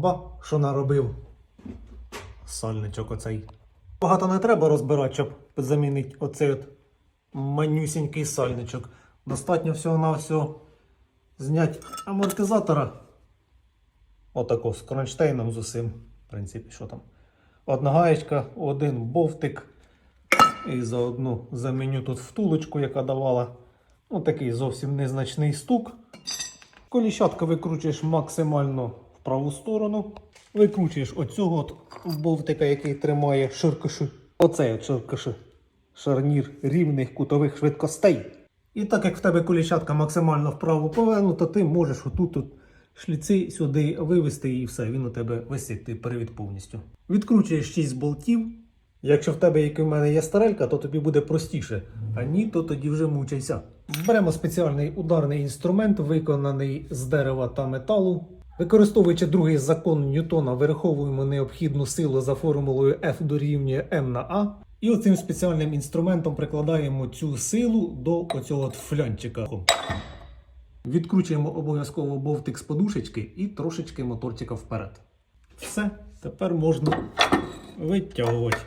ба, що наробив. Сальничок оцей. Багато не треба розбирати, щоб замінити оцей от манюсінький сальничок. Достатньо всього-навсього зняти амортизатора. Отако, з кронштейном з усім. В принципі, що там. Одна гаєчка, один бовтик. І заодно заміню тут втулочку, яка давала. Ну, такий зовсім незначний стук. Коліщатка викручуєш максимально праву сторону. Викручуєш оцього от болтика, який тримає ширкоши. Оцей от ширкоши. Шарнір рівних кутових швидкостей. І так як в тебе коліщатка максимально вправо повернута, ти можеш отут от шліци сюди вивести і все, він у тебе висить, ти перевід повністю. Відкручуєш 6 болтів. Якщо в тебе, як і в мене, є старелька, то тобі буде простіше. А ні, то тоді вже мучайся. Беремо спеціальний ударний інструмент, виконаний з дерева та металу. Використовуючи другий закон Ньютона, вираховуємо необхідну силу за формулою F дорівнює M на A. І оцим спеціальним інструментом прикладаємо цю силу до оцього флянчика. Відкручуємо обов'язково бовтик з подушечки і трошечки моторчика вперед. Все, тепер можна витягувати.